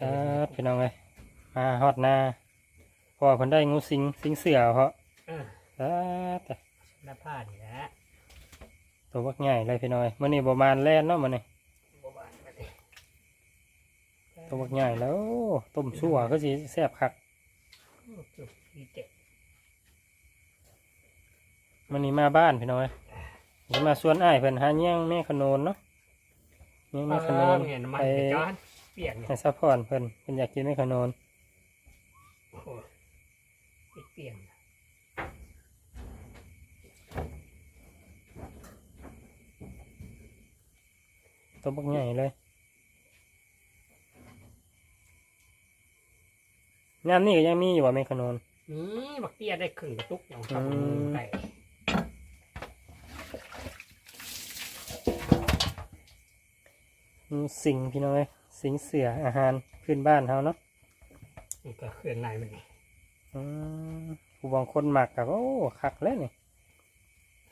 ครับพี่น้องเลยมาฮอดนาพอเพิ่นได้งูสิงสิงเสือเพราะเออครับแต่หน้าผ้านี่แหละตัวบักใหญ่เลยพี่น้อยมื้อนี้บ่มานแล่นเนาะมื้อนี้บ่บานมาดิตัวบักใหญ่แล้วต้มชั่วก็สิแซ่บคักโอ้จุกอีเจ็บมื้อนี้มาบ้านพี่น้อยนี่มาสวนอ้ายเพิ่นหาเงี้ยงแม่ขนนเนาะเงี้ยงแม่ขนนเห็นมันไป ไปจอน เปียกเนี่ยให้ซัพพอร์ตเพิ่นเพิ่นอยากกินแม่ขนนโอ้โหเปียกๆนะตัวบักใหญ่เลยยามนี้ก็ยังมีอยู่ว่าแม่ขนนนี่บักเตี้ยได้ครึ่งกระตุกอย่างกับอืม ไก่งูสิงพี่น้อย สิงเสืออาหารพื้นบ้านเฮาเนาะนี่ก็เคลื่อนไหลมันนี่อืมผู้บางคนหมักกับโอ้คักแล้วนี่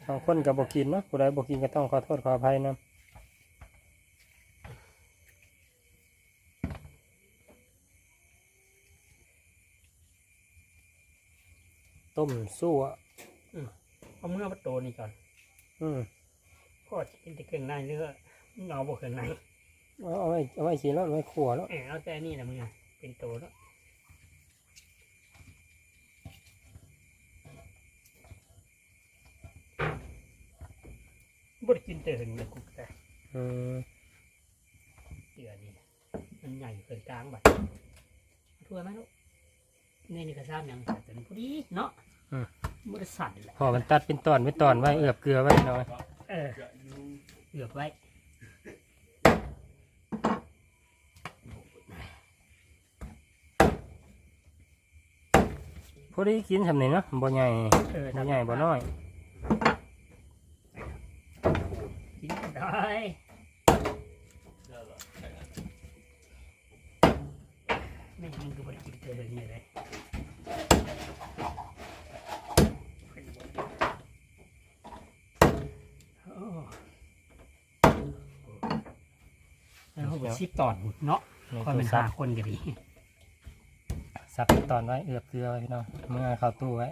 บางคนกับบกินเนาะผู้ใดบกินก็ต้องขอโทษขออภัยนะต้มสู้อะเอาเมื่อประตูนี่ก่อน อืมพ่อจะกินแต่เครื่องในเนื้อมึงเอาบ่เครื่องใน เอาเอาไว้เอาไว้กินแล้วเอาไว้ขัวแล้วเออเอาแต่นี่นะมึงอะเป็นตัวแล้วบ่ได้กินแต่เห็นเลยกูแต่อืมเดือนี่มันใหญ่เกินกลางบัดทั่วไหมลูกนี่นี่ก็ทราบยังแต่พอดีเนาะบ่ได้สั่นแหละพอมันตัดเป็นตอนเป็นตอนไว้เอือบเกลือไว้หน่อยเออเอือบไว้ พอดีกินทำนี่เนาะบ่ใหญ่เออบ่ใหญ่บ่น้อยกินได้ไม่มึงก็บ่ได้กินเจอเลยนี่เลยโอ้แล้วเขาไปชิปตอนเนาะนี่คอยคืเป็อนซัหาบคนก็ดี ซับเป็นตอนไว้เอือบเกลือไว้พี่น้องเมื่อเข้าตู้ไว้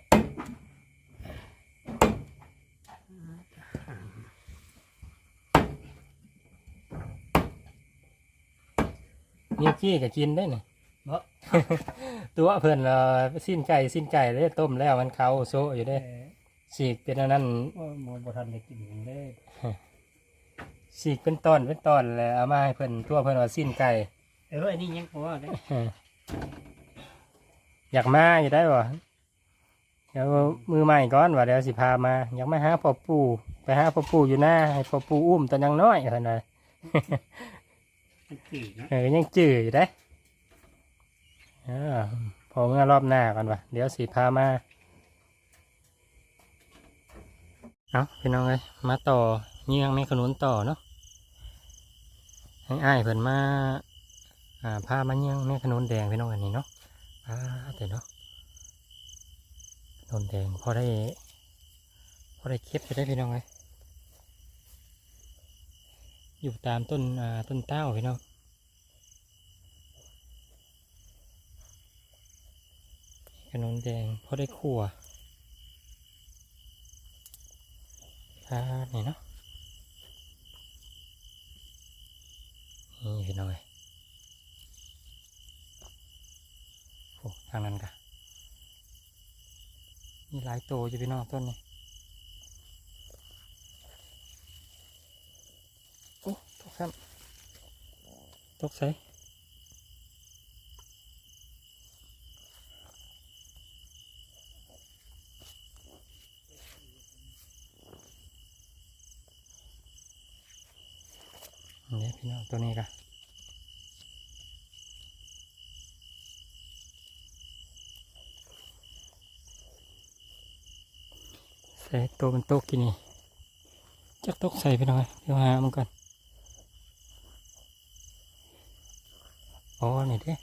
นี่กี้ก็กินได้นี่เนาะตัวเพิ่นเราสิ้นไก่สิ้นไก่เลยต้มแล้วมันเขาโซะอยู่เอเด้อฉีกเป็นอันนั้นว่าหมอบ่ทันได้กินอย่างเลยฉีกเป็นตอนเป็นตอนแล้วเอามาให้เพิ่นตัวเพิ่นว่าสิ้นไก่เอออันนี้ยังพอได้ อยากมาอยู่ได้บ่เดี๋ยวมือใหม่ก่อนว่าเดี๋ยวสิพามา อยากมาหาพ่อปู่ไปหาพ่อปู่อยู่หน้าให้พ่อปู่อุ้มตอนยังน้อยเพิ่นว่ามันกี่เนาะเออยังจืดอยู่ได้เออพอเมื่อรอบหน้าก่อนว่ะเดี๋ยวสิพามา เอาพี่น้องเลยมาต่อเยี่ยงไม่ขนุนต่อเนาะให้อ้ายเพิ่นมาอ่าพามาเยี่ยงแม่ขนุนแดงพี่น้องอันนี้เนาะอ่าแต่เนาะนนแดงพอได้พอได้เก็บไปได้พี่น้องเลยอยู่ตามต้นต้นเต้าพี่น้องขนมแดงพอได้ขั่วอ่านี่เนาะนี่พี่น้อย โอ้ทางนั้นกะมีหลายโตอยู่พี่น้องต้นนี้โอ้ตกซ้ำตกใส่ ตัวมันตกกินนี่จักตกใส่ไปหน่อยเดี๋ยวหามันก่อนอ๋อนี่เด้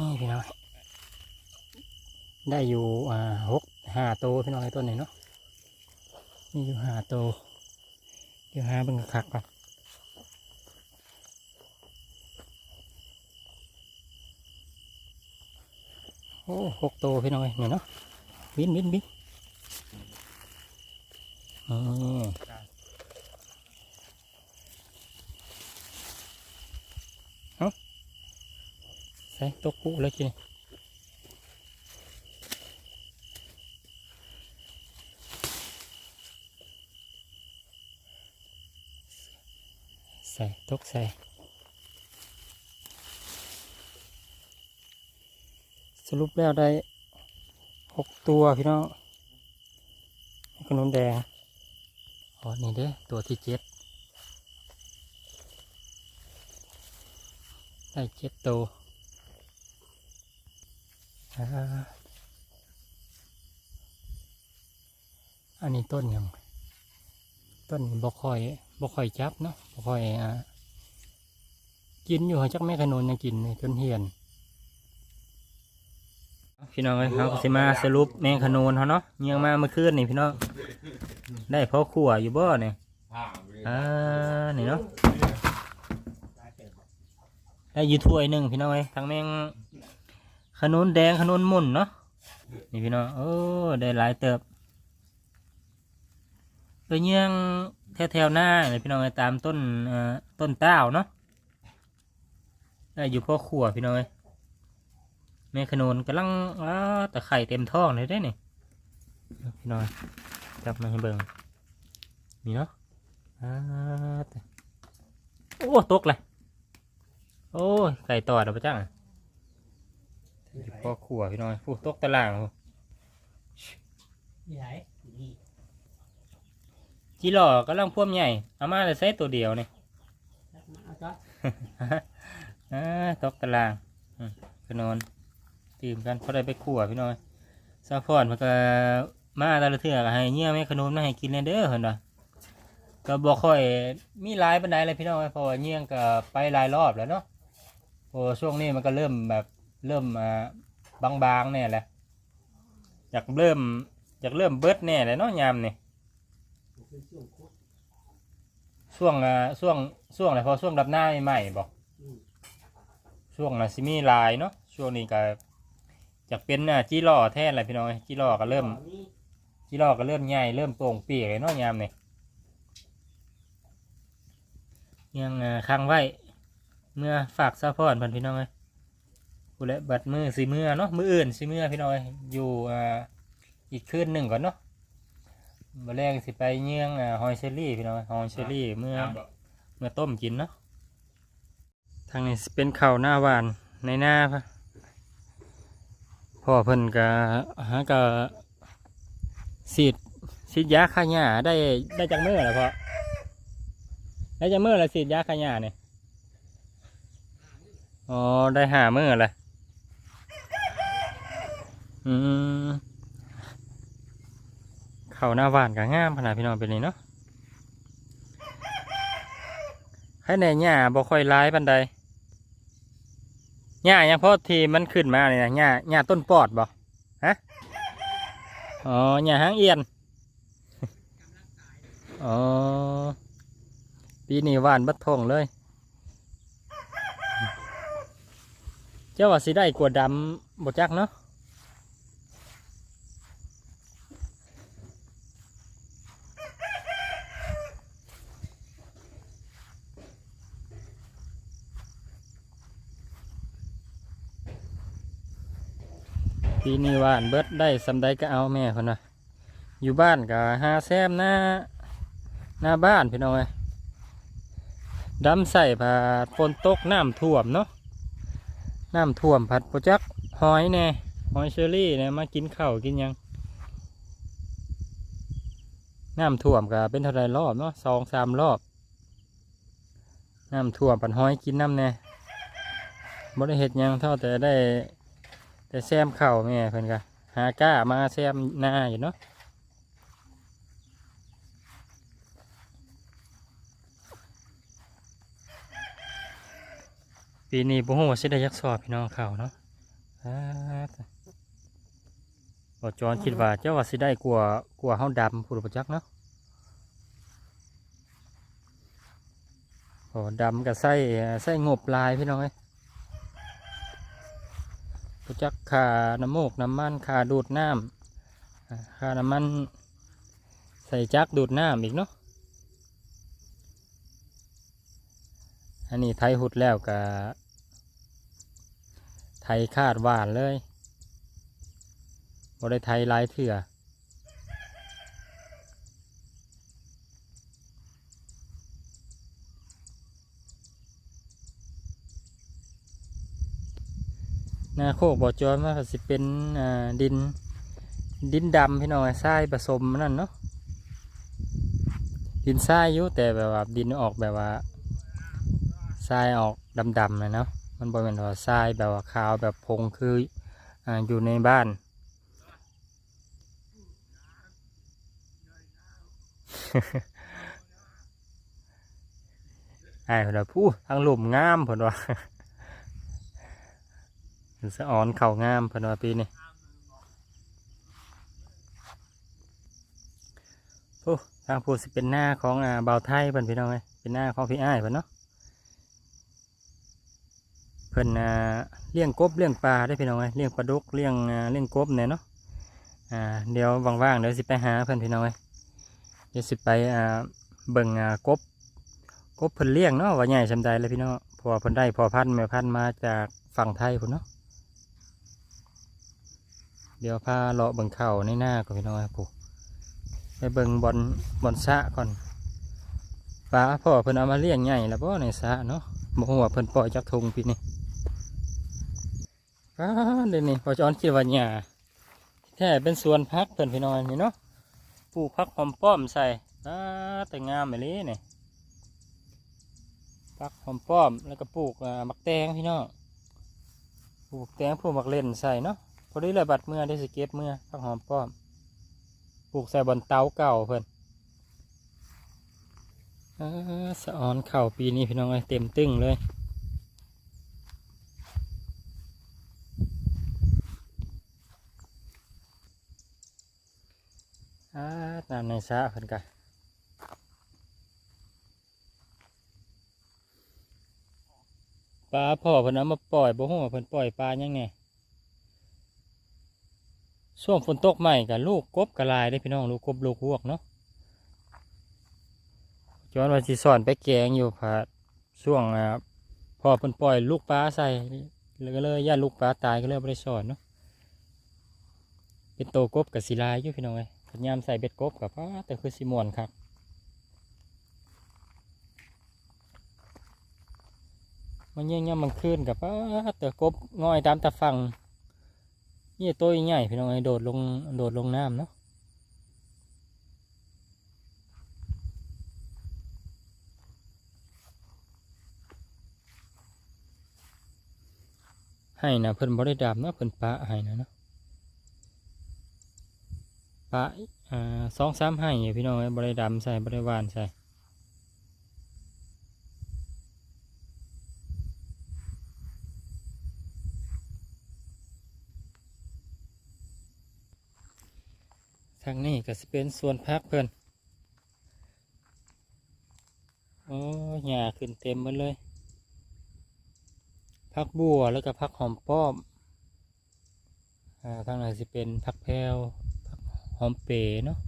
นี่พี่น้อยได้อยู่อ่าหกห้าตัวพี่น้อยตัวไหนเนาะนี่อยู่ห้าตัวเดี๋ยวหาเบิ่งคักก่อนโอ้หกตัวพี่น้อยเนี่ยเนาะบินบินบิน นี่เอาใส่ตัวกูเลยจีนี่ใส่ตกใส่สรุปแล้วได้หกตัวพี่น้องขนมแดง อ๋อนี่เด้ตัวที่เจ็ดได้เจ็ดตัวอ่าอันนี้ต้นยังต้นบกคอยบกคอยจับเนาะบกคอยอ่ากินอยู่จักแม่ขนุนยังกินเลยจนเหียนพี่น้องเอ้ยเขาสิมาสรุปแมงขนูนเขาเนาะเงียงมาเมื่อคืนนี่พี่น้อง ได้พอขั่วอยู่บ่เนี่ยอ่านี่เนาะได้อยูถ้วยหนึ่งพี่น้องเอ้ยทั้งแมงขนุนแดงขนุนหมุนเนาะนี่พี่น้องโอ้ได้หลายเติบเอ้ยเงียงแถวๆหน้าเลยพี่น้องเอ้ยตามต้นเอ่อต้นเต้าเนาะได้อยู่พอขั่วพี่น้องเอ้ยแม่ขนุนกำลังอ้าแต่ไข่เต็มท้องเลยได้นี่พี่น้อย จับมาให้เบิ่งนี่เนาะอ้าแต่โอ้ตกเลยโอ้ยไก่ตอดเอาไปจังอะพ่อขัวพี่น้อยผู้ตกตะล่างพู้นี่ไหนนี่จีหล่อกำลังพ่วมใหญ่เอามาเลยใส่ตัวเดียวนี่จับมาเอาจ้ะอ่าตกตารางอืมไปนอนตื่มกันพอได้ไปขั่วพี่น้อยซาพอนมันก็ มาแตละเถื่อก็ให้เงี้ยแม่ขนมมาให้กินเลยเด้อเห็นปะก็บอกค่อยมีหลายบันไดเลยพี่น้องเพราะว่าเงี้ยก็ไปหลายรอบแล้วเนาะโอ้ช่วงนี้มันก็เริ่มแบบเริ่มอ่าบางๆแน่แหละอยากเริ่มอยากเริ่มเบิดแน่เลยเนาะยามนี่ช่วงช่วงอ่าช่วงช่วงอะไรพอช่วงดับหน้าใหม่ๆบอกช่วงน่ะซิมีลายเนาะช่วงนี้ก็จากเป็นอะจีรอแทนอะไรพี่น้องจีรอก็เริ่ม จีรอก็เริ่มใหญ่เริ่มโปร่งปีกเลยเนาะยามนี่ยังอ่าค้างไว้เมื่อฝากซัพพอร์ตเพิ่นพี่น้องเลยกูและบัดมือสีมือเนาะมืออื่นสีมือพี่น้องเอ้ยอยู่อ่าอีกคืนหนึ่งก่อนเนาะมาแรงสิไปเยี่ยงอ่าฮอยเชอรี่พี่น้องเอ้ยฮอยเชอรี่เมื่อเมื่อต้มกินเนาะทางนี้สิเป็นข้าวหน้าหวานในหน้าพะพ่อเพิ่นก็หาก็ สีดสีดยาฆ่าหญ้าได้ได้จากเมื่อแล้วพ่อได้จากเมื่อแล้วสีดยาฆ่าหญ้าเนี่ยอ๋อได้หาเมื่อละอืมข้าหน้าหวานก็งามขนาดพี่น้องเป็นนี่เนาะให้ในหญ้าบ่ค่อยร้ายปันใดหญ้ายังพอทีมันขึ้นมาเลยนะหญ้าหญ้าต้นปอดบ่ฮะ อ๋อหญ้าหางเอียนอ๋อปีนี้หวานบัดทงเลยเจ้าว่าสิได้กวดดำบ่จักเนาะ ปีนี้ว่านเบิดได้สำใดก็เอาแม่คนนะอยู่บ้านก็หาแซมหน้าหน้าบ้านพี่น้องเอ้ยดำใส่ผัดฝนตกน้ำท่วมเนาะน้ำท่วมผัดโปรจักหอยแน่หอยเชอรี่เนี่ยมากินข้าวกินยังน้ำท่วมก็เป็นเท่าไรรอบเนาะสองสามรอบน้ำท่วมผัดหอยกินน้ำแน่บ่ได้เห็ดยังเท่าแต่ได้ แต่แซมเข่าแม่เพิ่นก็หาก้ามาแซมหน้าอยู่เนาะปีนี้บ่ฮู้ว่าสิได้ยักสอบพี่น้องเขาเนาะอ่าบ่จอนคิดว่าเจ้าว่าสิได้กลัวกลัวเฮาดำผู้บ่จักเนาะโอ้ดำก็ใส่ใส่งบลายพี่น้องเอ้ จักขาน้ำมูกน้ำมันขาดูดน้ำขาน้ำมันใส่จักดูดน้ำอีกเนาะอันนี้ไทยหุดแล้วกับไทยคาดหวานเลยบ่ได้ไทยลายเถื่อ นาโคกบ่อจอยมาสิเป็นดินดินดำพี่น้องทรายผสมนั่นเนาะดินทรายอยู่แต่แบบว่าดินออกแบบว่าทรายออกดำๆเลยเนาะมันบ่เป็นว่าทรายแบบว่าขาวแบบพงคือออยู่ในบ้านไอ้เพิ่นว่าผู้ทางหลุมงามเพิ่นว่า สะออนเข่างามพนวาปีนี้โอ้ทางผู้สิเป็นหน้าของอ่าเบาไทยเพิ่นพี่น้องเอ้ยเป็นหน้าของพี่อ้ายเพิ่นเนาะเพิ่นอ่าเลี้ยงกบเลี้ยงปลาได้พี่น้องเอ้ยเลี้ยงปลาดุกเลี้ยงอ่าเลี้ยงกบเนี่ยเนาะอ่าเดี๋ยวว่างๆเดี๋ยวสิไปหาเพิ่นพี่น้องเอ้ยเดี๋ยวสิไปอ่าเบิ่งอ่ากบกบเพิ่นเลี้ยงเนาะว่าใหญ่ซำใดเลยพี่น้องพราะว่าเพิ่นได้พอพันธุ์แม่พันธุ์มาจากฝั่งไทยพุ่นเนาะ เดี๋ยวพาเลาะเบิ่งเข่าในหน้าก่อนพี่น้องครับผมไปเบิ่งบอลบอลสะก่อนปลาพ่อเพิ่นเอามาเลี้ยงใหญ่แล้วพ่ในสะเนาะบ่ฮู้ว่าเพิ่นปล่อยจากทงพี่นี่ปลาเดี๋ยวนี้พอจอนคิดว่าหญ้าแท้เป็นสวนพักเพิ่นพี่น้องนี่เนาะปลูกพักหอมป้อมใส่ปลาแต่งามไปเลยนี่พักหอมป้อมแล้วก็ปลูกมักแตงพี่น้องปลูกแตงปลูกมักเล่นใส่เนาะ พอดีเลยบัดเมื่อได้สเก็บเมื่อผักหอมป้อมปลูกใส่บนเตาเก่าเพิ่นเออสะออนเข่าปีนี้พี่น้องเอ้ยเต็มตึ้งเลยน้ำในสระเพิ่นกะปลาพ่อเพิ่นเอามาปล่อยบ่ฮู้ว่าเพิ่นปล่อยปลายังไง ช่วงฝนตกใหม่กับลูกกบกระลายได้พี่น้องลูกกบลูกพวกเนาะจอนว่าสิสอนไปแกงอยู่ผาช่วงอ่าพอเพิ่นปล่อยลูกปลาใส่แล้วก็เลยย่าลูกปลาตายก็เลยได้สอนเนาะเป็นโตกบกับสีลายอยู่พี่น้องเอ้ยยายามใส่เบ็ดกบกับป้าแต่คือสิมวนครับมันเยี่ยงย่ำมันขึ้นกับป้าแต่กบง่อยตามตะฟัง นี่ตัวใหญ่พี่น้องไอ้โดดลงโดดลงน้ำเนาะให้นะเพิ่นบ่ได้ดำเนาะเพิ่นปะให้นะเนาะปะอ่าสองสามให้พี่น้องไอ้บ่ได้ดำใส่บ่ได้หวานใส่ ทางนี้ก็สิเป็นส่วนพักเพิ่นโอ้หญ้าขึ้นเต็มหมดเลยพักบัวแล้วก็พักหอมป้อมอ่าทางไหนสิเป็นพักแพรวพักหอมเปรเนาะ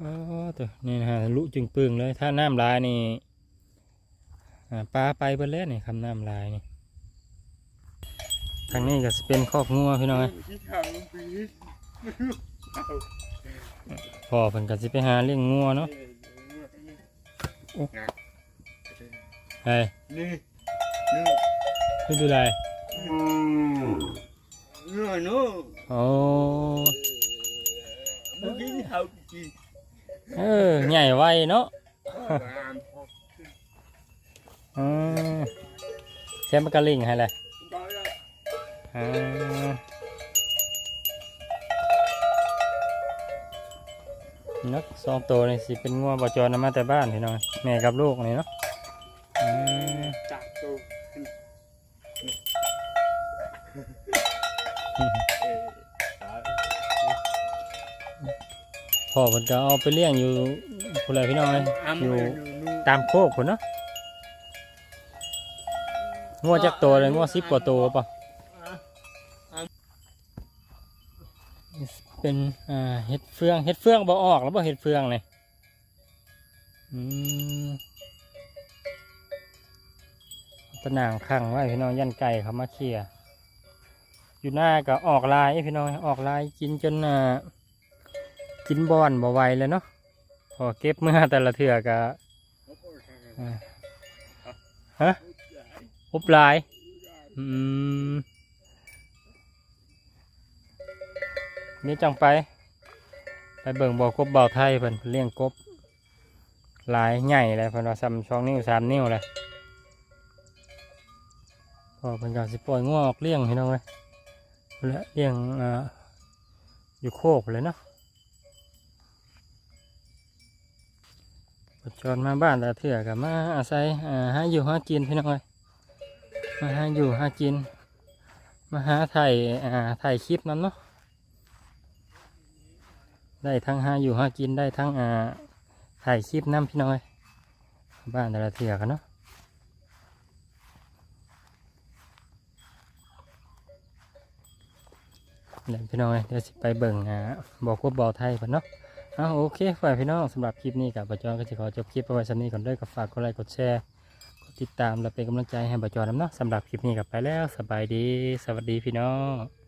อ๋อตัวนี่นะฮะลุจึงปึงเลย ถ้าน้ำลายนี่ ปลาไปเบิดแล้วนี่คำน้ำลายนี่ทางนี้ก็สิเป็นครอบงัวพี่น้องเอ้ยที่ทางปีพ่อเพิ่นก็สิไปหาเลี้ยงงัวเนาะเฮ้ยนี่นี่ดูดูไรนี่นู้โอ้เมื่อกี้เขากินเออใหญ่ไวเนาะ อืมเชมกระลิงให้เลยอ่านักสองตัวนี่สิเป็นงัวบอจรนำมาแต่บ้านพี่น้องแม่กับลูกนี่เนาะอืมจากตัวพ่อเพิ่นก็เอาไปเลี้ยงอยู่พุ่นแหละพี่น้องเอ้ยอาอยู่มือนูตามโคกพุ่นเนาะ งัวจักตัวเลยงัว10กว่าตัวป่ะเป็นเห็ดเฟืองเห็ดเฟืองบ่ออกแล้วบ่เห็ดเฟืองเลยอืมตะนางขังไว้พี่น้องยันไก่เขามาเคลียอยู่หน้าก็ออกลายพี่น้องออกลายกินจนกินบอนบ่ไหวเลยเนาะพอเก็บเมื่อแต่ละเถื่อก็อ่าฮะ อุบลาย อืมนี่จังไป ไปเบิ่งบ่อกบบ่อไทยเพิ่นเลี้ยงกบหลายใหญ่เลยเพิ่นว่าซ้ำช่องนิ้วสามนิ้วเลยพอเพิ่นก็สิปล่อยงวออกเลี้ยงพี่น้องเว้ยเพิ่นละเลี้ยงอ่าอยู่โคกเลยเนาะปัจจรมาบ้านแต่เถื่อกับมาอาศัยอ่าหาอยู่หากินพี่น้องเว้ย มาหาอยู่หากิน มาหาถ่ายอ่าถ่ายคลิปนั้นเนาะได้ทั้งหาอยู่หากินได้ทั้งอ่าถ่ายคลิปน้ำพี่น้อยบ้านแต่ละเถื่อกันเนาะเดี๋ยวพี่น้อยเดี๋ยวสิไปเบิ่งอ่าบอกว่าบอไทยกันเนาะเอาโอเคฝ่ายพี่น้องสำหรับคลิปนี้กับประจอนก็จะขอจบคลิปเอาไว้สำนี้ก่อนด้วยกับฝากกดไลค์กดแชร์ ติดตามและเป็นกำลังใจให้บจอน้ำเนาะสำหรับคลิปนี้กลับไปแล้วสบายดี สวัสดีพี่น้อง